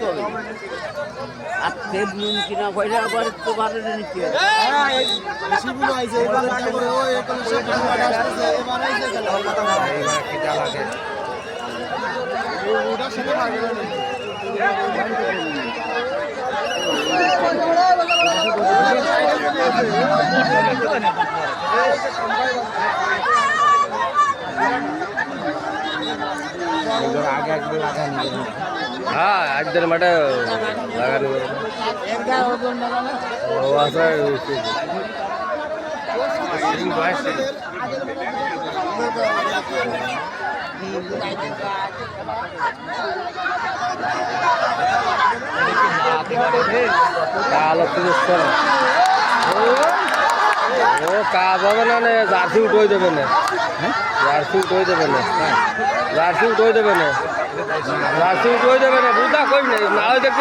করতে হবে। আর তেল নুন কিনা পয়সা আবার তো নিতে হ্যাঁ একদিন মাঠে লাগানো ও কাজ হবে না না, জার্সি উঠোই দেবে না। জার্সি উঠোই দেবে না। জার্সি উঠোই দেবে না। জার্সি উঠোই দেবে না। বুঝা কই না হয় দেখতে